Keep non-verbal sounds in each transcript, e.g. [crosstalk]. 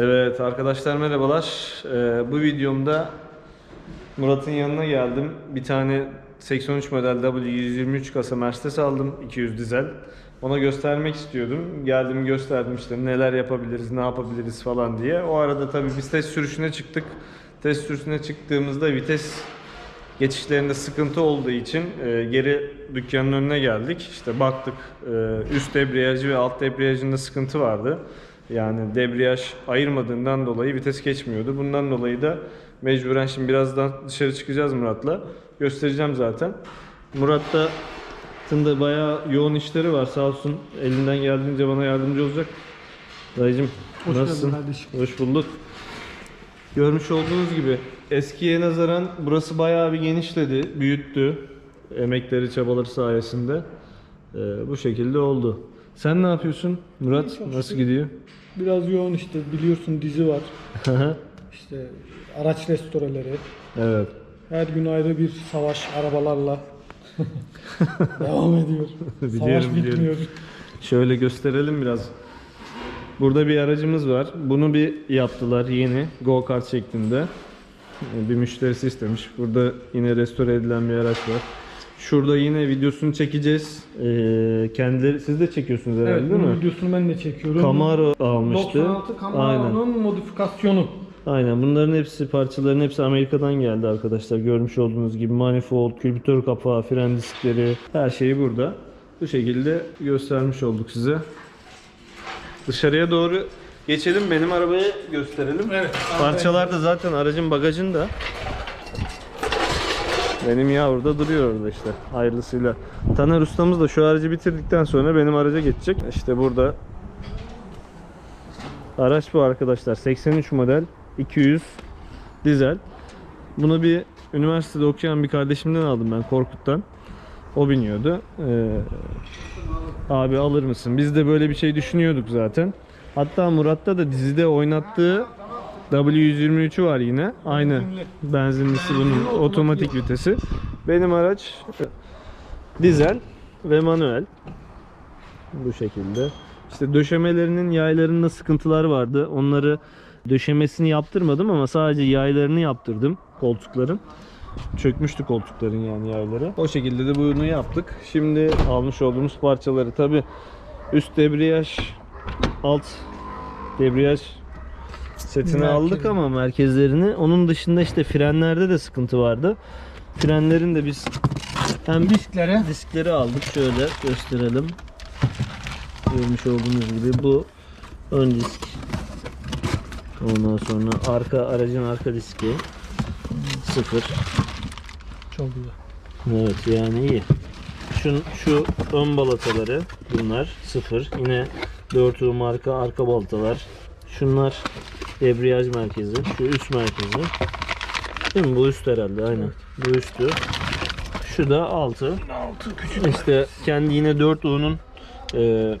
Evet arkadaşlar merhabalar. Ee, bu videomda Murat'ın yanına geldim. Bir tane 83 model W123 kasa Mercedes aldım. 200 dizel. Ona göstermek istiyordum. Geldim gösterdim işte neler yapabiliriz, ne yapabiliriz falan diye. O arada tabii biz test sürüşüne çıktık. Test sürüşüne çıktığımızda vites geçişlerinde sıkıntı olduğu için e, geri dükkanın önüne geldik. İşte baktık e, üst debriyajı ve alt debriyajında sıkıntı vardı. Yani debriyaj ayırmadığından dolayı vites geçmiyordu. Bundan dolayı da mecburen şimdi birazdan dışarı çıkacağız Murat'la. Göstereceğim zaten. Murat da da bayağı yoğun işleri var sağ olsun. Elinden geldiğince bana yardımcı olacak. Dayıcım Hoş nasılsın? kardeşim. Hoş bulduk. Görmüş olduğunuz gibi eskiye nazaran burası bayağı bir genişledi, büyüttü. Emekleri, çabaları sayesinde. Ee, bu şekilde oldu. Sen ne yapıyorsun Murat? çok Nasıl şükür. gidiyor? Biraz yoğun işte biliyorsun dizi var. İşte araç restoreleri. evet. Her gün ayrı bir savaş arabalarla [laughs] devam ediyor. Biliyorum, savaş bitmiyor. Şöyle gösterelim biraz. Burada bir aracımız var. Bunu bir yaptılar yeni go kart şeklinde. Bir müşterisi istemiş. Burada yine restore edilen bir araç var. Şurada yine videosunu çekeceğiz. Ee, kendileri siz de çekiyorsunuz herhalde Evet, değil mi? videosunu ben de çekiyorum. Camaro almıştı. 96 Aynen. Camaro'nun modifikasyonu. Aynen. Bunların hepsi parçaların hepsi Amerika'dan geldi arkadaşlar. Görmüş olduğunuz gibi manifold, külbütör kapağı, fren diskleri her şeyi burada. Bu şekilde göstermiş olduk size. Dışarıya doğru geçelim. Benim arabayı gösterelim. Evet. Parçalar da zaten aracın bagajında. Benim yağ orada duruyor orada işte hayırlısıyla. Taner ustamız da şu aracı bitirdikten sonra benim araca geçecek. İşte burada araç bu arkadaşlar. 83 model 200 dizel. Bunu bir üniversitede okuyan bir kardeşimden aldım ben Korkut'tan. O biniyordu. Ee, abi alır mısın? Biz de böyle bir şey düşünüyorduk zaten. Hatta Murat'ta da dizide oynattığı W123'ü var yine. Aynı Benzinli. benzinlisi bunun otomatik vitesi. Benim araç dizel ve manuel. Bu şekilde. İşte döşemelerinin yaylarında sıkıntılar vardı. Onları döşemesini yaptırmadım ama sadece yaylarını yaptırdım koltukların. Çökmüştü koltukların yani yayları. O şekilde de bunu yaptık. Şimdi almış olduğumuz parçaları tabi üst debriyaj alt debriyaj setini Merkezi. aldık ama merkezlerini. Onun dışında işte frenlerde de sıkıntı vardı. Frenlerin de biz hem Disklere diskleri aldık. Şöyle gösterelim. Görmüş olduğunuz gibi bu ön disk. Ondan sonra arka aracın arka diski sıfır. çok güzel. Evet yani iyi. Şu, şu ön balataları bunlar sıfır. Yine 4 marka arka balatalar. Şunlar debriyaj merkezi. Şu üst merkezi. Değil mi? Bu üst herhalde aynen. Bu üstü. Şu da altı. Altı küçük. İşte kendi yine 4 U'nun e,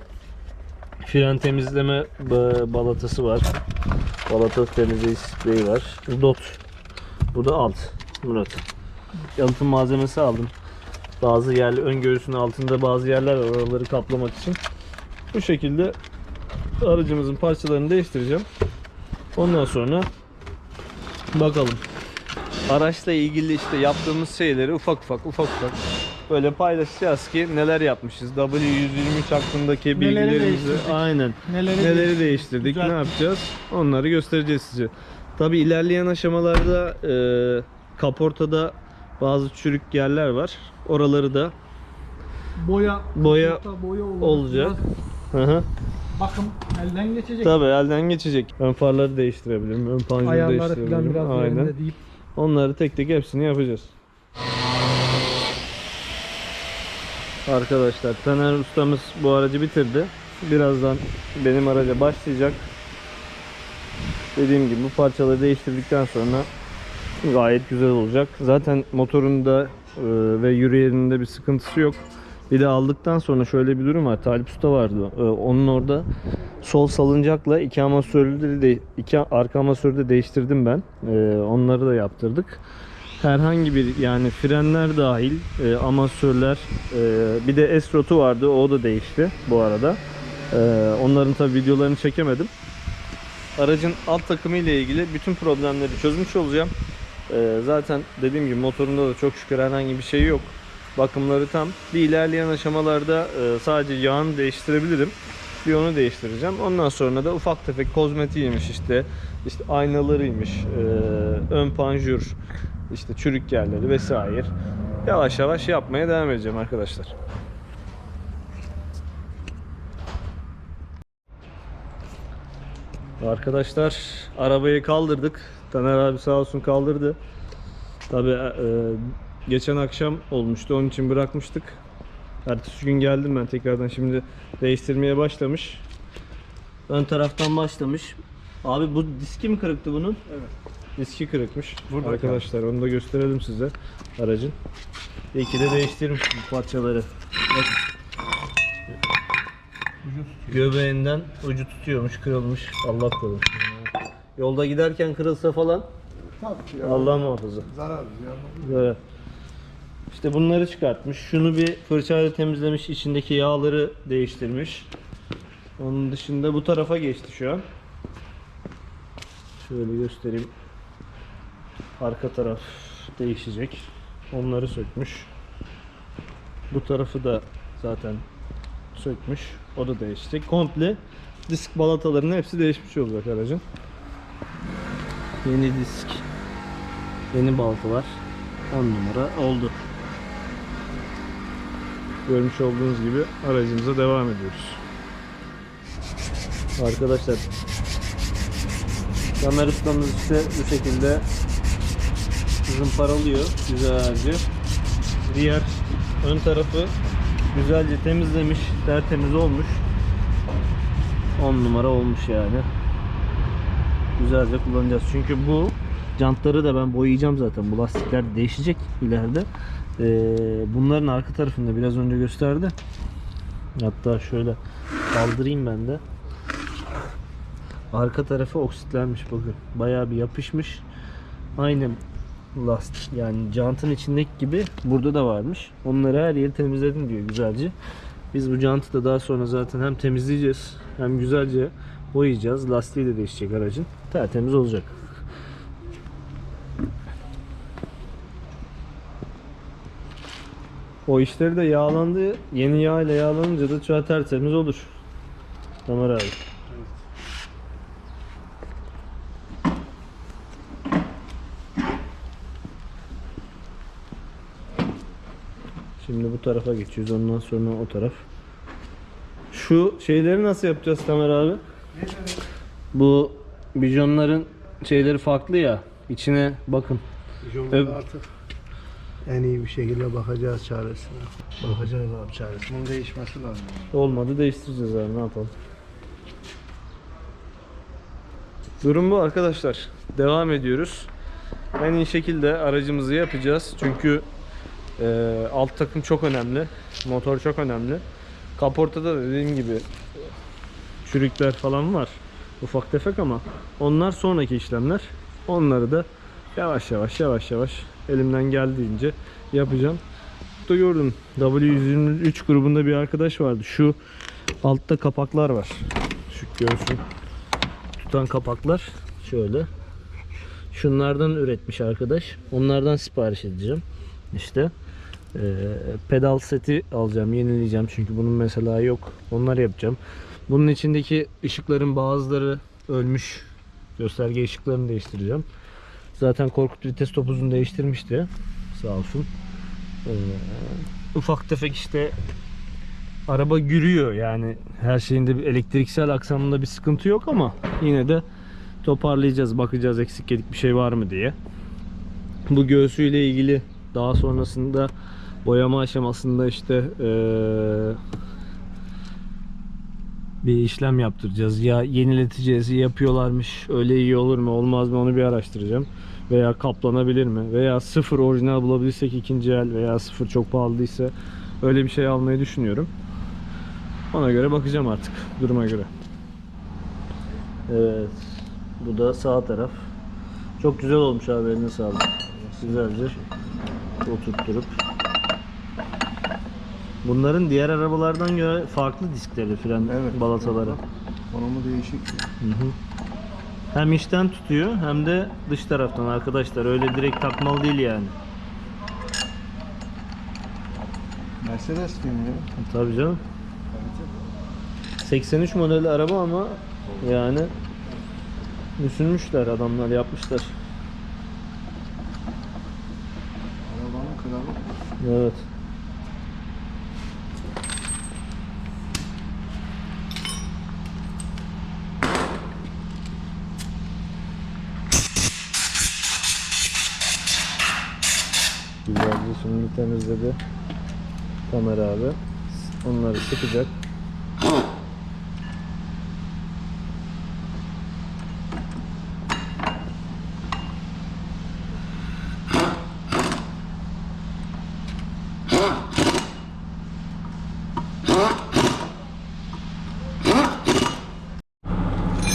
fren temizleme ba- balatası var. Balata temizleyici spreyi var. Dot. Bu da alt. Murat. Yalıtım malzemesi aldım. Bazı yer ön göğsünün altında bazı yerler var oraları kaplamak için. Bu şekilde aracımızın parçalarını değiştireceğim. Ondan sonra bakalım. Araçla ilgili işte yaptığımız şeyleri ufak ufak ufak ufak böyle paylaşacağız ki neler yapmışız. W123 hakkındaki Neleri bilgilerimizi değiştirdik? aynen Neleri, neleri değiştirdik, ne düzelttik. yapacağız? Onları göstereceğiz size. Tabi ilerleyen aşamalarda e, kaportada bazı çürük yerler var. Oraları da boya Boya boya olacak. Biraz hı hı, bakım elden geçecek. tabi elden geçecek. Ön farları değiştirebilirim, ön panjuru Ayarları falan değiştirebilirim. biraz Aynen. yerinde deyip Onları tek tek hepsini yapacağız. Arkadaşlar Taner ustamız bu aracı bitirdi. Birazdan benim araca başlayacak. Dediğim gibi bu parçaları değiştirdikten sonra gayet güzel olacak. Zaten motorunda e, ve yürüyeninde bir sıkıntısı yok. Bir de aldıktan sonra şöyle bir durum var. Talip Usta vardı. E, onun orada sol salıncakla iki amasörleri de iki arka amasörü de değiştirdim ben. E, onları da yaptırdık. Herhangi bir yani frenler dahil, e, amasörler, e, bir de esrotu vardı. O da değişti bu arada. E, onların tabi videolarını çekemedim. aracın alt takımı ile ilgili bütün problemleri çözmüş olacağım. Ee, zaten dediğim gibi motorunda da çok şükür herhangi bir şey yok. Bakımları tam. Bir ilerleyen aşamalarda e, sadece yağını değiştirebilirim. Bir onu değiştireceğim. Ondan sonra da ufak tefek kozmetiğiymiş işte. işte aynalarıymış, e, ön panjur, işte çürük yerleri vesaire. Yavaş yavaş yapmaya devam edeceğim arkadaşlar. Arkadaşlar arabayı kaldırdık. Taner abi sağ olsun kaldırdı. Tabi geçen akşam olmuştu onun için bırakmıştık. Ertesi gün geldim ben tekrardan şimdi değiştirmeye başlamış. Ön taraftan başlamış. Abi bu diski mi kırıktı bunun? Evet. Diski kırıkmış. Burada Arkadaşlar onu da gösterelim size aracın. İyi ki de değiştirmiş bu parçaları. Bak. Göbeğinden ucu tutuyormuş, kırılmış. Allah korusun. Yolda giderken kırılsa falan Tabii Allah muhafaza. Zarar ya. İşte bunları çıkartmış. Şunu bir fırçayla temizlemiş. içindeki yağları değiştirmiş. Onun dışında bu tarafa geçti şu an. Şöyle göstereyim. Arka taraf değişecek. Onları sökmüş. Bu tarafı da zaten sökmüş. O da değişecek. Komple disk balatalarının hepsi değişmiş olacak aracın. Yeni disk. Yeni balatalar 10 numara oldu. Görmüş olduğunuz gibi aracımıza devam ediyoruz. Arkadaşlar Kamer ustamız işte bu şekilde zımparalıyor güzelce. Diğer ön tarafı güzelce temizlemiş, tertemiz olmuş. 10 numara olmuş yani. Güzelce kullanacağız. Çünkü bu jantları da ben boyayacağım zaten. Bu lastikler değişecek ileride. Ee, bunların arka tarafında biraz önce gösterdi. Hatta şöyle kaldırayım ben de. Arka tarafı oksitlenmiş bakın. Bayağı bir yapışmış. Aynı lastik yani jantın içindeki gibi burada da varmış. Onları her yeri temizledim diyor güzelce. Biz bu jantı da daha sonra zaten hem temizleyeceğiz hem güzelce boyayacağız. Lastiği de değişecek aracın. Tertemiz olacak. O işleri de yağlandı. Yeni yağ ile yağlanınca da çok tertemiz olur. Ömer abi. Şimdi bu tarafa geçiyoruz. Ondan sonra o taraf. Şu şeyleri nasıl yapacağız Tamer abi? Bu bijonların şeyleri farklı ya. İçine bakın. Vizyonda artık en iyi bir şekilde bakacağız çaresine. Bakacağız abi çaresine. Bunun değişmesi lazım. Olmadı değiştireceğiz abi ne yapalım. Durum bu arkadaşlar. Devam ediyoruz. En iyi şekilde aracımızı yapacağız. Çünkü e, alt takım çok önemli. Motor çok önemli. Kaportada da dediğim gibi çürükler falan var. Ufak tefek ama onlar sonraki işlemler. Onları da yavaş yavaş yavaş yavaş elimden geldiğince yapacağım. Da gördüm. W123 grubunda bir arkadaş vardı. Şu altta kapaklar var. Şu göğsün tutan kapaklar şöyle. Şunlardan üretmiş arkadaş. Onlardan sipariş edeceğim. İşte eee, pedal seti alacağım, yenileyeceğim çünkü bunun mesela yok. Onları yapacağım. Bunun içindeki ışıkların bazıları ölmüş. Gösterge ışıklarını değiştireceğim. Zaten Korkut vites topuzunu değiştirmişti. Sağ olsun. Ee, ufak tefek işte araba gürüyor yani her şeyinde bir elektriksel aksamında bir sıkıntı yok ama yine de toparlayacağız bakacağız eksik yedik bir şey var mı diye. Bu göğsüyle ilgili daha sonrasında boyama aşamasında işte eee, bir işlem yaptıracağız. Ya yenileteceğiz, yapıyorlarmış. Öyle iyi olur mu, olmaz mı onu bir araştıracağım. Veya kaplanabilir mi? Veya sıfır orijinal bulabilirsek ikinci el veya sıfır çok pahalıysa öyle bir şey almayı düşünüyorum. Ona göre bakacağım artık duruma göre. Evet. Bu da sağ taraf. Çok güzel olmuş abi eline sağlık. Güzelce oturtturup. Bunların diğer arabalardan göre farklı diskleri fren Evet. balataları. Konumu değişik. Hı hı. Hem içten tutuyor hem de dış taraftan arkadaşlar. Öyle direkt takmalı değil yani. Mercedes mi ya? Tabii canım. 83 model araba ama yani düşünmüşler adamlar yapmışlar. Arabanın kralı. Evet. Güzelce şimdi temizledi Tamer abi. Onları sıkacak.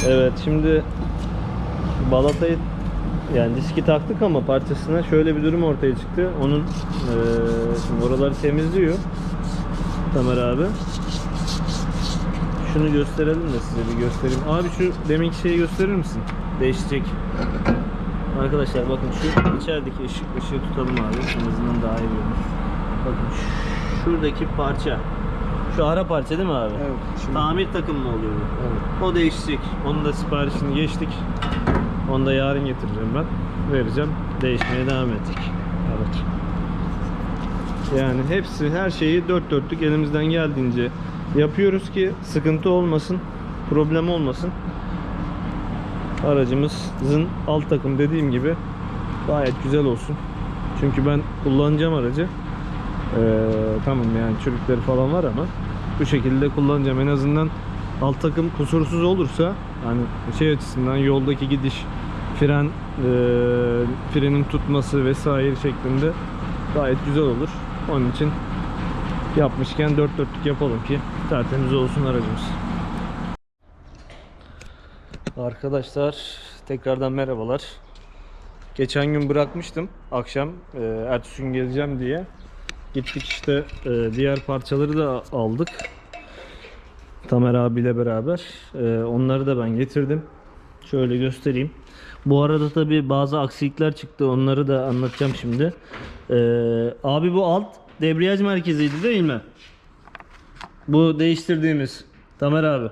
Evet şimdi balatayı yani diski taktık ama parçasına şöyle bir durum ortaya çıktı. Onun eee şimdi oraları temizliyor Tamer abi. Şunu gösterelim de size bir göstereyim. Abi şu deminki şeyi gösterir misin? Değişecek. Arkadaşlar bakın şu içerideki ışık ışığı tutalım abi. En azından daha iyi görünür. Bakın şuradaki parça. Şu ara parça değil mi abi? Evet. Şimdi, Tamir takımı mı oluyor bu? evet. O değişecek. Onun da siparişini geçtik. Onu da yarın getireceğim ben. Vereceğim. Değişmeye devam edecek. Evet. Yani hepsi her şeyi dört dörtlük elimizden geldiğince yapıyoruz ki sıkıntı olmasın, problem olmasın. Aracımızın alt takım dediğim gibi gayet güzel olsun. Çünkü ben kullanacağım aracı. Ee, tamam yani çürükleri falan var ama bu şekilde kullanacağım. En azından alt takım kusursuz olursa hani şey açısından yoldaki gidiş fren e, frenin tutması vesaire şeklinde gayet güzel olur. Onun için yapmışken dört dörtlük yapalım ki tertemiz olsun aracımız. Arkadaşlar tekrardan merhabalar. Geçen gün bırakmıştım akşam e, ertesi gün geleceğim diye. Gittik işte e, diğer parçaları da aldık. Tamer abiyle beraber. E, onları da ben getirdim. Şöyle göstereyim. Bu arada tabi bazı aksilikler çıktı. Onları da anlatacağım şimdi. E, abi bu alt debriyaj merkeziydi değil mi? Bu değiştirdiğimiz. Tamer abi.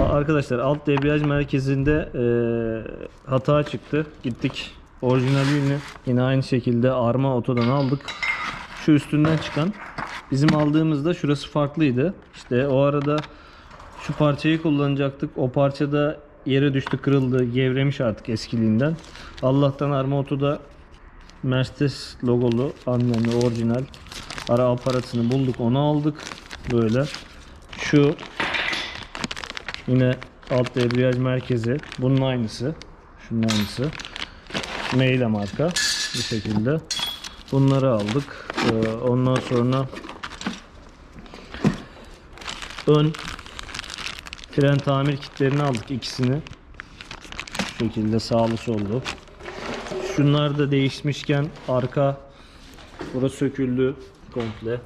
Arkadaşlar alt debriyaj merkezinde e, hata çıktı. Gittik orijinalini yine aynı şekilde Arma Oto'dan aldık. Şu üstünden çıkan. Bizim aldığımızda şurası farklıydı. İşte o arada şu parçayı kullanacaktık. O parçada yere düştü, kırıldı, gevremiş artık eskiliğinden. Allah'tan Arma Oto'da Mercedes logolu, anlamlı, orijinal ara aparatını bulduk. Onu aldık. Böyle. Şu Yine alt debriyaj merkezi. Bunun aynısı. Şunun aynısı. Meyle marka. Bu şekilde. Bunları aldık. Ee, ondan sonra ön fren tamir kitlerini aldık ikisini. Şu şekilde sağlı sollu. Şunlar da değişmişken arka burası söküldü komple.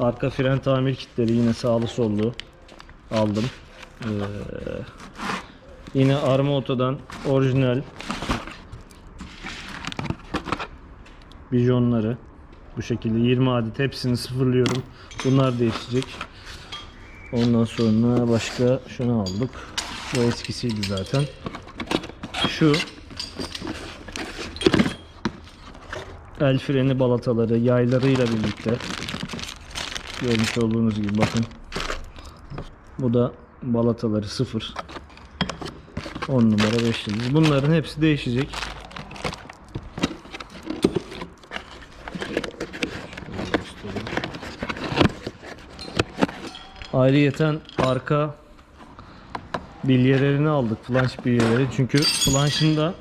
Arka fren tamir kitleri yine sağlı sollu aldım. Ee, yine Arma Oto'dan orijinal bijonları bu şekilde 20 adet hepsini sıfırlıyorum. Bunlar değişecek. Ondan sonra başka şunu aldık. Bu eskisiydi zaten. Şu el freni balataları yaylarıyla birlikte görmüş olduğunuz gibi bakın bu da balataları sıfır. 10 numara 5 yıldız. Bunların hepsi değişecek. Ayrıyeten arka bilyelerini aldık. Flanş bilyeleri. Çünkü flanşında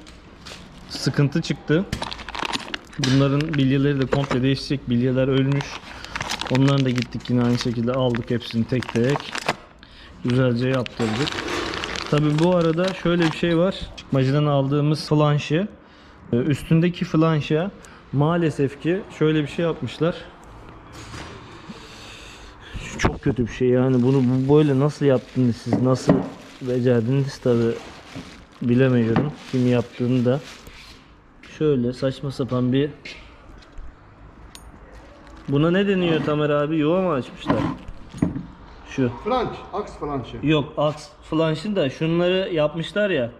sıkıntı çıktı. Bunların bilyeleri de komple değişecek. Bilyeler ölmüş. Onları da gittik yine aynı şekilde aldık hepsini tek tek güzelce yaptırdık. Tabi bu arada şöyle bir şey var. Çıkmacıdan aldığımız flanşı e, üstündeki flanşa maalesef ki şöyle bir şey yapmışlar. Kötü bir şey yani bunu bu- böyle nasıl yaptınız siz nasıl becerdiniz tabi bilemiyorum kim yaptığını da. Şöyle saçma sapan bir Buna ne deniyor Tamer abi? Yuva mı açmışlar? Şu. Flanş, aks flanşı. Yok aks flanşın da şunları yapmışlar ya.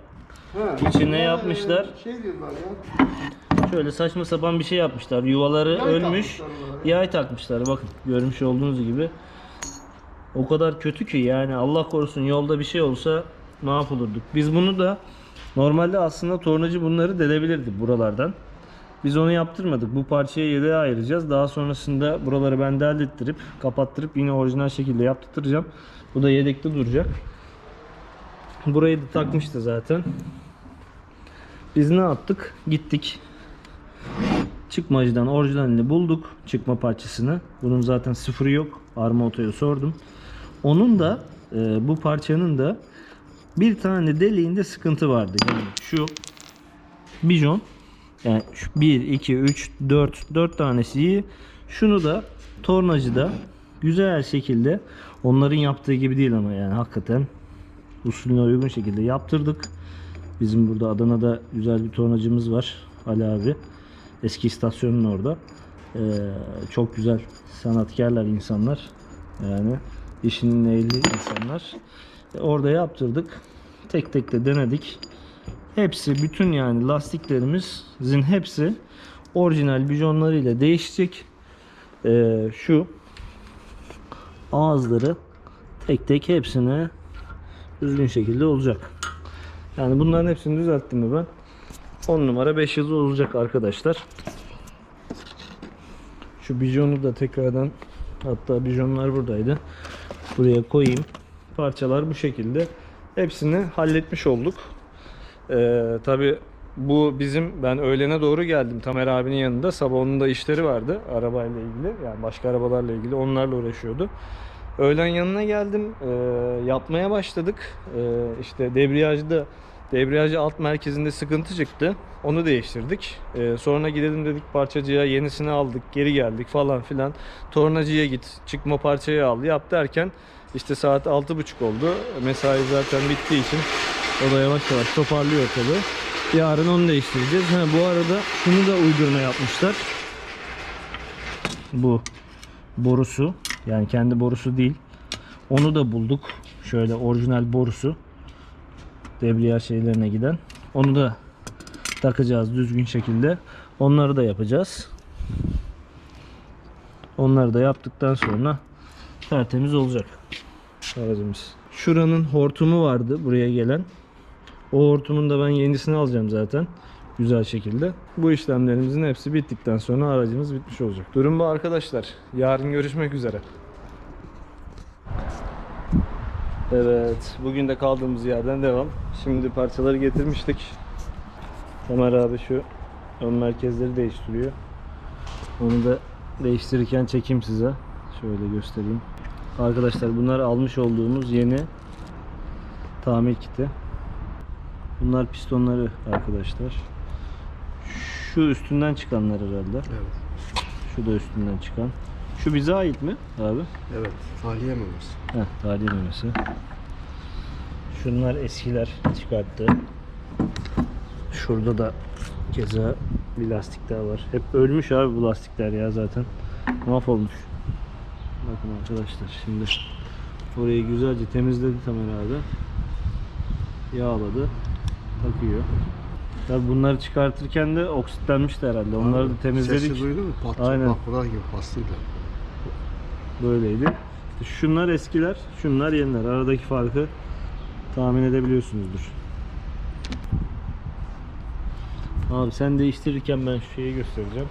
He. İçine yapmışlar. e, Şey diyorlar ya. Şöyle saçma sapan bir şey yapmışlar. Yuvaları Yay ölmüş. takmışlar bunlara. Yay takmışlar. Bakın görmüş olduğunuz gibi. O kadar kötü ki yani Allah korusun yolda bir şey olsa mahvolurduk. Biz bunu da normalde aslında tornacı bunları delebilirdi buralardan. Biz onu yaptırmadık. Bu parçayı yedeğe ayıracağız. Daha sonrasında buraları ben deldirttirip kapattırıp yine orijinal şekilde yaptıracağım. Bu da yedekte duracak. Burayı da takmıştı zaten. Biz ne yaptık? Gittik. Çıkmacıdan orijinalini bulduk. Çıkma parçasını. Bunun zaten sıfırı yok. Arma Oto'ya sordum. Onun da e, bu parçanın da bir tane deliğinde sıkıntı vardı. Yani şu bijon yani 1, 2, 3, 4 4 tanesi. Şunu da tornacıda güzel şekilde onların yaptığı gibi değil ama yani hakikaten usulüne uygun şekilde yaptırdık. Bizim burada Adana'da güzel bir tornacımız var. Ali abi. Eski istasyonun orada. Ee, çok güzel sanatkarlar insanlar. Yani işinin ehli insanlar. E, orada yaptırdık. Tek tek de denedik. Hepsi bütün yani lastiklerimizin hepsi orijinal bijonlarıyla değişecek. Ee, şu ağızları tek tek hepsine düzgün şekilde olacak. Yani bunların hepsini düzelttim mi ben? 10 numara 5 yıldız olacak arkadaşlar. Şu bijonu da tekrardan hatta bijonlar buradaydı. Buraya koyayım. Parçalar bu şekilde. Hepsini halletmiş olduk. Ee, Tabi bu bizim ben öğlene doğru geldim Tamer abinin yanında. Sabah onun da işleri vardı arabayla ilgili. Yani başka arabalarla ilgili onlarla uğraşıyordu. Öğlen yanına geldim. Ee, yapmaya başladık. Ee, işte debriyajda debriyajı alt merkezinde sıkıntı çıktı. Onu değiştirdik. Ee, sonra gidelim dedik parçacıya yenisini aldık. Geri geldik falan filan. Tornacıya git. Çıkma parçayı al. Yap derken işte saat 6.30 oldu. Mesai zaten bittiği için o da yavaş yavaş toparlıyor tabi. Yarın onu değiştireceğiz. Ha, bu arada şunu da uydurma yapmışlar. Bu borusu. Yani kendi borusu değil. Onu da bulduk. Şöyle orijinal borusu. Debriyaj şeylerine giden. Onu da takacağız düzgün şekilde. Onları da yapacağız. Onları da yaptıktan sonra tertemiz olacak aracımız. Şuranın hortumu vardı buraya gelen. O hortumun da ben yenisini alacağım zaten. Güzel şekilde. Bu işlemlerimizin hepsi bittikten sonra aracımız bitmiş olacak. Durum bu arkadaşlar. Yarın görüşmek üzere. Evet. Bugün de kaldığımız yerden devam. Şimdi parçaları getirmiştik. Ömer abi şu ön merkezleri değiştiriyor. Onu da değiştirirken çekeyim size. Şöyle göstereyim. Arkadaşlar bunlar almış olduğumuz yeni tamir kiti. Bunlar pistonları arkadaşlar. Şu üstünden çıkanlar herhalde. Evet. Şu da üstünden çıkan. Şu bize ait mi abi? Evet. Tahliye memesi. Heh, tarihi memesi. Şunlar eskiler çıkarttı. Şurada da keza bir lastik daha var. Hep ölmüş abi bu lastikler ya zaten. Mahvolmuş. Bakın arkadaşlar şimdi orayı güzelce temizledi Tamer abi. Yağladı. Takıyor. Tabi bunları çıkartırken de oksitlenmişti herhalde. Onları da temizledik. Sesi duydun mu? Patlı. Aynen. Bak bunlar gibi paslıydı. Böyleydi. İşte şunlar eskiler, şunlar yeniler. Aradaki farkı tahmin edebiliyorsunuzdur. Abi sen değiştirirken ben şu şeyi göstereceğim.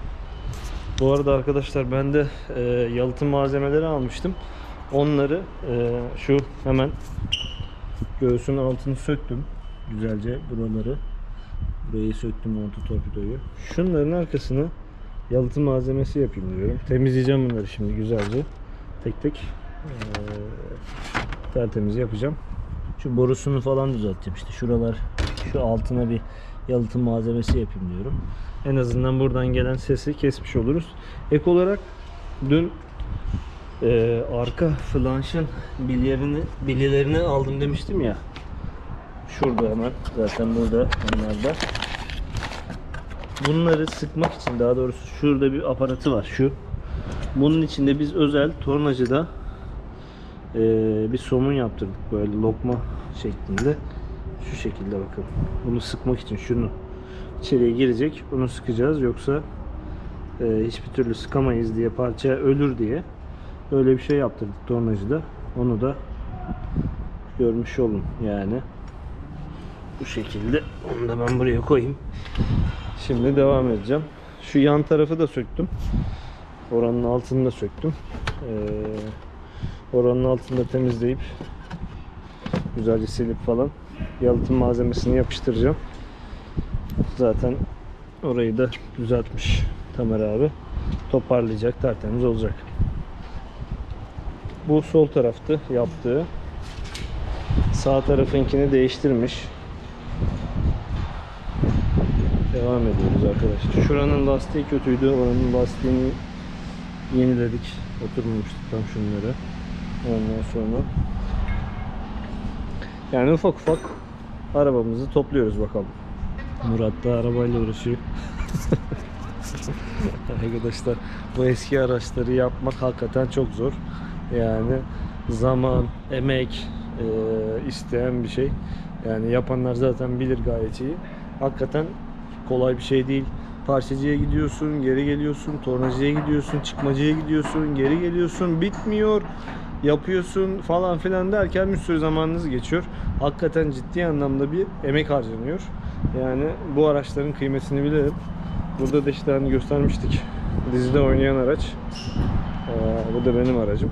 Bu arada arkadaşlar ben de e, yalıtım malzemeleri almıştım. Onları e, şu hemen göğsün altını söktüm. Güzelce buraları. Burayı söktüm montu torpidoyu. Şunların arkasını yalıtım malzemesi yapayım diyorum. Temizleyeceğim bunları şimdi güzelce. Tek tek eee tertemiz yapacağım. Şu borusunu falan düzelteceğim işte. Şuralar şu altına bir yalıtım malzemesi yapayım diyorum. En azından buradan gelen sesi kesmiş oluruz. Ek olarak dün eee, arka flanşın bilyerini, bilyelerini aldım demiştim ya. Şurada hemen. Zaten burada onlar da. Bunları sıkmak için daha doğrusu şurada bir aparatı var şu. Bunun içinde biz özel tornacıda eee, bir somun yaptırdık böyle lokma şeklinde. Şu şekilde bakın. Bunu sıkmak için şunu içeriye girecek. Bunu sıkacağız yoksa eee, hiçbir türlü sıkamayız diye parça ölür diye öyle bir şey yaptırdık tornacıda. Onu da görmüş olun yani. Bu şekilde. Onu da ben buraya koyayım. Şimdi devam edeceğim. Şu yan tarafı da söktüm. Oranın altını da söktüm. Ee, oranın altını da temizleyip güzelce silip falan yalıtım malzemesini yapıştıracağım. Zaten orayı da düzeltmiş Tamer abi. Toparlayacak, tertemiz olacak. Bu sol taraftı yaptığı. Sağ tarafınkini değiştirmiş. Devam ediyoruz arkadaşlar. Şuranın lastiği kötüydü. Oranın lastiğini yeniledik. Oturmamıştı tam şunları. Ondan sonra yani ufak ufak arabamızı topluyoruz bakalım. Murat da arabayla uğraşıyor. [laughs] Arkadaşlar bu eski araçları yapmak hakikaten çok zor. Yani zaman, emek e, isteyen bir şey. Yani yapanlar zaten bilir gayet iyi. Hakikaten kolay bir şey değil. Parçacıya gidiyorsun, geri geliyorsun, tornacıya gidiyorsun, çıkmacıya gidiyorsun, geri geliyorsun, bitmiyor. Yapıyorsun falan filan derken bir sürü zamanınız geçiyor. Hakikaten ciddi anlamda bir emek harcanıyor. Yani bu araçların kıymetini bilelim. Burada da işte hani göstermiştik. Dizide oynayan araç. Ee, bu da benim aracım.